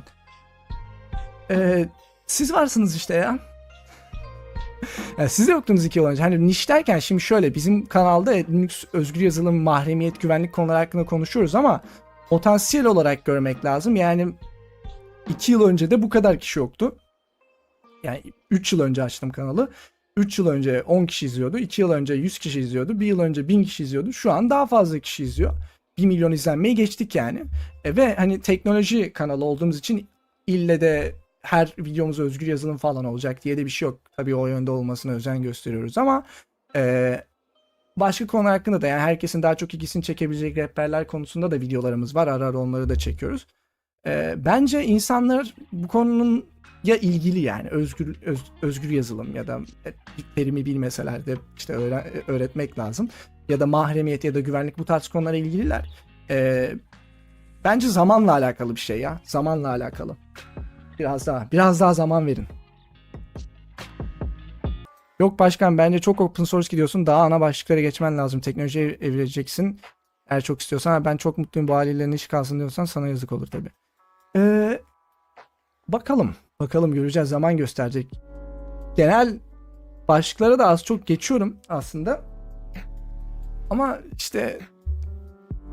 pardon. Ee, siz varsınız işte ya. Yani siz de yoktunuz iki yıl önce. Hani niş derken şimdi şöyle bizim kanalda Linux özgür yazılım, mahremiyet, güvenlik konuları hakkında konuşuyoruz ama potansiyel olarak görmek lazım. Yani iki yıl önce de bu kadar kişi yoktu. Yani 3 yıl önce açtım kanalı. 3 yıl önce 10 kişi izliyordu. 2 yıl önce 100 kişi izliyordu. 1 yıl önce 1000 kişi izliyordu. Şu an daha fazla kişi izliyor. 1 milyon izlenmeyi geçtik yani. E, ve hani teknoloji kanalı olduğumuz için ille de her videomuz özgür yazılım falan olacak diye de bir şey yok. Tabii o yönde olmasına özen gösteriyoruz ama e, başka konu hakkında da yani herkesin daha çok ilgisini çekebilecek rehberler konusunda da videolarımız var. Ara ara onları da çekiyoruz. E, bence insanlar bu konunun ya ilgili yani özgür öz- özgür yazılım ya da terimi bilmeseler de işte öğren- öğretmek lazım ya da mahremiyet ya da güvenlik bu tarz konulara ilgililer. E, bence zamanla alakalı bir şey ya. Zamanla alakalı. Biraz daha. Biraz daha zaman verin. Yok başkan bence çok open source gidiyorsun. Daha ana başlıklara geçmen lazım. Teknolojiye ev- evireceksin. Eğer çok istiyorsan "Ha, ben çok mutluyum bu haliyle iş kalsın diyorsan sana yazık olur tabi. Ee, bakalım. Bakalım göreceğiz. Zaman gösterecek. Genel başlıklara da az çok geçiyorum aslında. Ama işte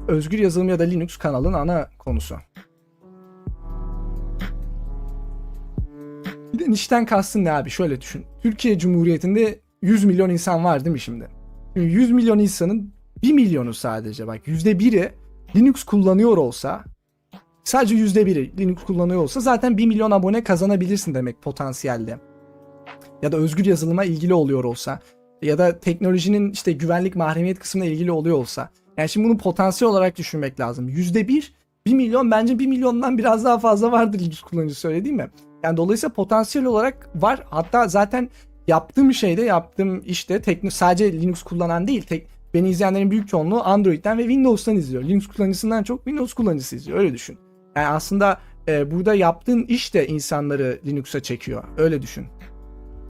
özgür yazılım ya da Linux kanalın ana konusu. Bir de nişten kastın ne abi? Şöyle düşün. Türkiye Cumhuriyeti'nde 100 milyon insan var değil mi şimdi? Şimdi 100 milyon insanın 1 milyonu sadece bak %1'i Linux kullanıyor olsa sadece %1'i Linux kullanıyor olsa zaten 1 milyon abone kazanabilirsin demek potansiyelde. Ya da özgür yazılıma ilgili oluyor olsa ya da teknolojinin işte güvenlik mahremiyet kısmına ilgili oluyor olsa. Yani şimdi bunu potansiyel olarak düşünmek lazım. %1 1 milyon bence 1 milyondan biraz daha fazla vardır Linux kullanıcısı öyle değil mi? Yani dolayısıyla potansiyel olarak var. Hatta zaten yaptığım şeyde, yaptığım işte tekno sadece Linux kullanan değil, tek, beni izleyenlerin büyük çoğunluğu Android'den ve Windows'tan izliyor. Linux kullanıcısından çok Windows kullanıcısı izliyor. Öyle düşün. Yani aslında e, burada yaptığın iş de insanları Linux'a çekiyor. Öyle düşün.